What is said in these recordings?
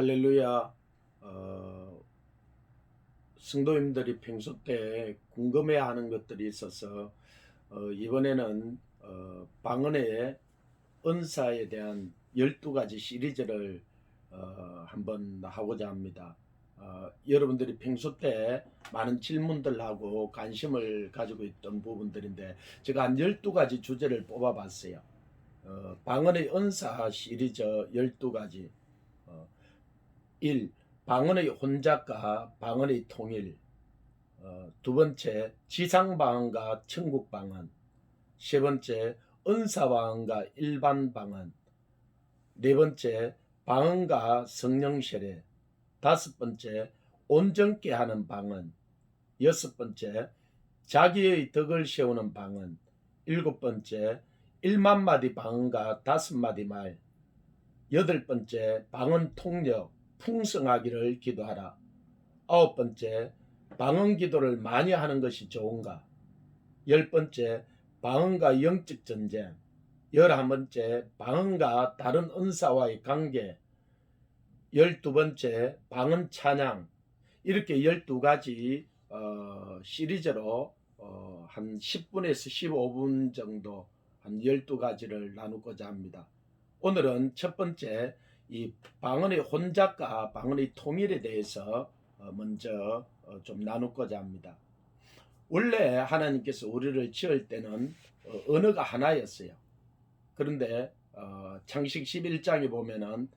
할렐루야. 어, 성도님들이 평소 때 궁금해하는 것들이 있어서 어, 이번에는 어, 방언의 은사에 대한 12가지 시리즈를 어, 한번 하고자 합니다. 어, 여러분들이 평소 때 많은 질문들하고 관심을 가지고 있던 부분들인데 제가 한 12가지 주제를 뽑아봤어요. 어, 방언의 은사 시리즈 12가지 어, 1. 방언의 혼잡과 방언의 통일. 어, 두 번째 지상방언과 천국방언. 세 번째 은사방언과 일반방언. 네 번째 방언과 성령세례. 다섯 번째 온전케 하는 방언. 여섯 번째 자기의 덕을 세우는 방언. 일곱 번째 일만 마디 방언과 다섯 마디 말. 여덟 번째 방언 통역 풍성하기를 기도하라. 아홉 번째 방언 기도를 많이 하는 것이 좋은가? 열 번째 방언과 영적 전쟁. 열한 번째 방언과 다른 은사와의 관계. 열두 번째 방언 찬양. 이렇게 열두 가지 어, 시리즈로 어, 한 10분에서 15분 정도 한 12가지를 나누고자 합니다. 오늘은 첫 번째 이 방언의 혼잡과 방언의 통일에 대해서 어, 먼저 어, 좀 나누고자 합니다. 원래 하나님께서 우리를 지을 때는 어, 언어가 하나였어요. 그런데 어, 창식 11장에 보면은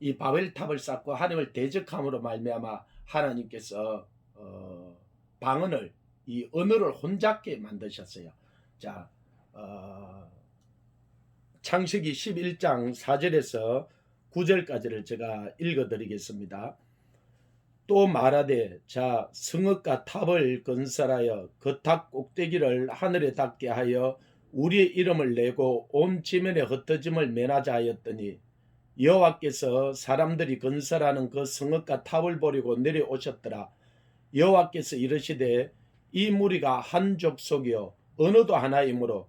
이 바벨탑을 쌓고 하나님을 대적함으로 말미암아 하나님께서 어, 방언을 이 언어를 혼잡게 만드셨어요. 자, 어, 창세기 11장 4절에서 9절까지를 제가 읽어드리겠습니다. 또 말하되 자 성읍과 탑을 건설하여 그 탑 꼭대기를 하늘에 닿게 하여 우리의 이름을 내고 온 지면에 흩어짐을 면하자 하였더니 여호와께서 사람들이 건설하는 그 성읍과 탑을 버리고 내려오셨더라 여호와께서 이르시되 이 무리가 한 족속이요 언어도 하나이므로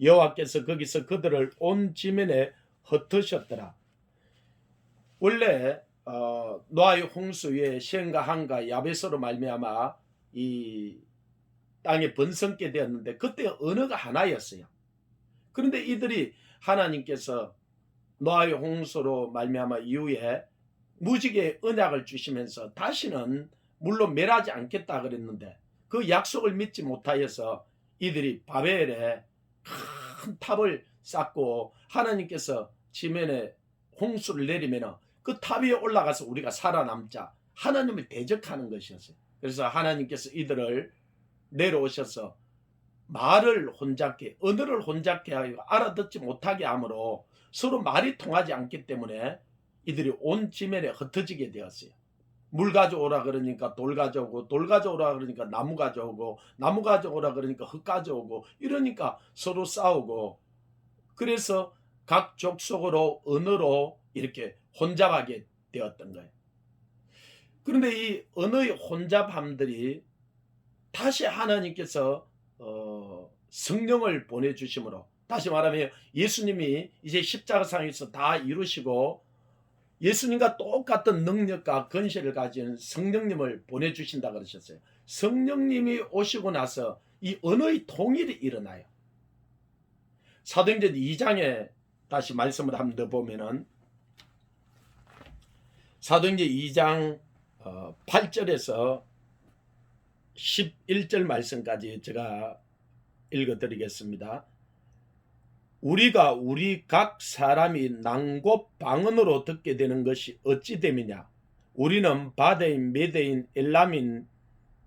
여호와께서 거기서 그들을 온 지면에 흩으셨더라. 원래 어, 노아의 홍수 위에 셴과 한과 야베스로 말미암아 이 땅에 번성게 되었는데 그때 언어가 하나였어요. 그런데 이들이 하나님께서 노아의 홍수로 말미암아 이후에 무지개 언약을 주시면서 다시는 물로 멸하지 않겠다 그랬는데 그 약속을 믿지 못하여서 이들이 바벨에 큰 탑을 쌓고 하나님께서 지면에 홍수를 내리면 그 탑 위에 올라가서 우리가 살아남자 하나님을 대적하는 것이었어요. 그래서 하나님께서 이들을 내려오셔서 말을 혼잡게 언어를 혼잡게 하고 알아듣지 못하게 함으로 서로 말이 통하지 않기 때문에 이들이 온 지면에 흩어지게 되었어요. 물 가져오라 그러니까 돌 가져오고 돌 가져오라 그러니까 나무 가져오고 나무 가져오라 그러니까 흙 가져오고 이러니까 서로 싸우고 그래서 각 족속으로 언어로 이렇게 혼잡하게 되었던 거예요. 그런데 이 언어의 혼잡함들이 다시 하나님께서 어, 성령을 보내주심으로 다시 말하면 예수님이 이제 십자가상에서 다 이루시고 예수님과 똑같은 능력과 건실을 가진 성령님을 보내주신다 그러셨어요. 성령님이 오시고 나서 이 언어의 통일이 일어나요. 사도행전 2장에 다시 말씀을 한번 더 보면은 사도행전 2장 8절에서 11절 말씀까지 제가 읽어드리겠습니다. 우리가 우리 각 사람이 낭곱 방언으로 듣게 되는 것이 어찌 됨이냐? 우리는 바데인, 메데인, 엘라민,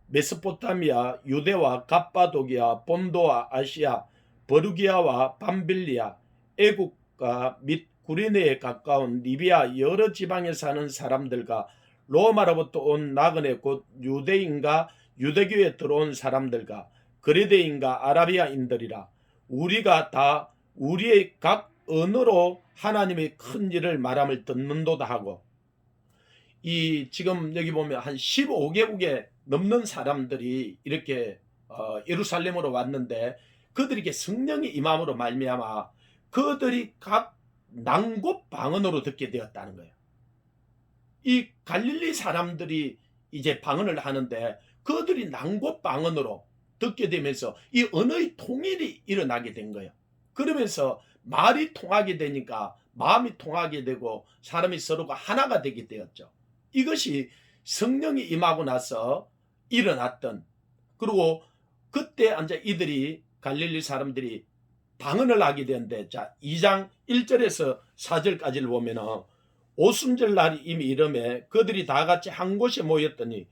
메소포타미아, 유대와 갑바도기아, 본도와 아시아, 버루기아와 밤빌리아, 애국과 및 구리네에 가까운 리비아 여러 지방에 사는 사람들과 로마로부터 온 나그네 곧 유대인과 유대교에 들어온 사람들과 그리대인과 아라비아인들이라 우리가 다 우리의 각 언어로 하나님의 큰 일을 말함을 듣는도다 하고 이 지금 여기 보면 한 15개국에 넘는 사람들이 이렇게 어, 예루살렘으로 왔는데 그들에게 성령이 임함으로 말미암아 그들이 각 낭곳 방언으로 듣게 되었다는 거예요. 이 갈릴리 사람들이 이제 방언을 하는데 그들이 낭곳 방언으로 듣게 되면서 이 언어의 통일이 일어나게 된 거예요. 그러면서 말이 통하게 되니까 마음이 통하게 되고 사람이 서로가 하나가 되게 되었죠. 이것이 성령이 임하고 나서 일어났던 그리고 그때 이제 이들이 갈릴리 사람들이 방언을 하게 되는데 자 2장 1절에서 4절까지를 보면은 오순절 날이 이미 이름에 그들이 다 같이 한 곳에 모였더니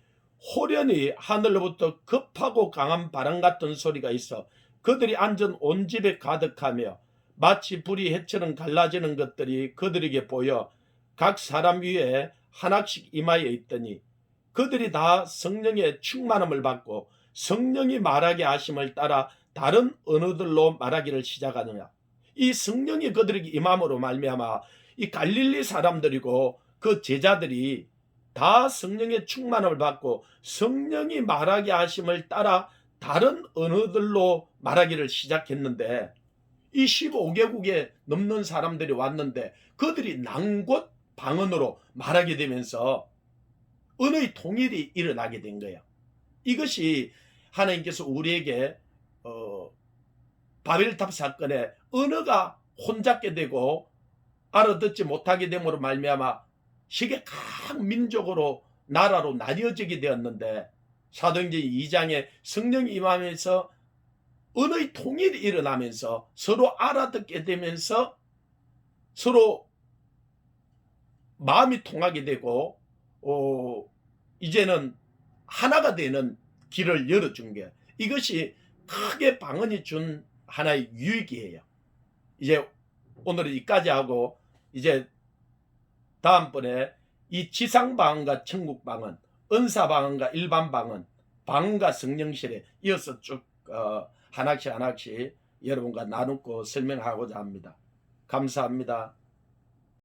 호련히 하늘로부터 급하고 강한 바람 같은 소리가 있어 그들이 앉은 온 집에 가득하며 마치 불이 해처럼 갈라지는 것들이 그들에게 보여 각 사람 위에 하나씩 임하여 있더니 그들이 다 성령의 충만함을 받고 성령이 말하게 하심을 따라 다른 언어들로 말하기를 시작하느냐. 이 성령이 그들에게 임함으로 말미암아 이 갈릴리 사람들이고 그 제자들이 다 성령의 충만함을 받고 성령이 말하게 하심을 따라 다른 언어들로 말하기를 시작했는데 이 15개국에 넘는 사람들이 왔는데 그들이 난곳 방언으로 말하게 되면서 언어의 통일이 일어나게 된 거예요. 이것이 하나님께서 우리에게 어, 바벨탑 사건에 언어가 혼잡게 되고 알아듣지 못하게 됨으로 말미암아 세계 각 민족으로 나라로 나뉘어지게 되었는데 사도행전 2장에 성령이 임하면서 언어의 통일이 일어나면서 서로 알아듣게 되면서 서로 마음이 통하게 되고 어, 이제는 하나가 되는 길을 열어준 게 이것이 크게 방언이 준 하나의 유익이에요. 이제 오늘은 이까지 하고 이제 다음번에 이 지상 방언과 천국 방언, 은사 방언과 일반 방언, 방언과 성령실에 이어서 쭉 어, 하나씩 하나씩 여러분과 나누고 설명하고자 합니다. 감사합니다.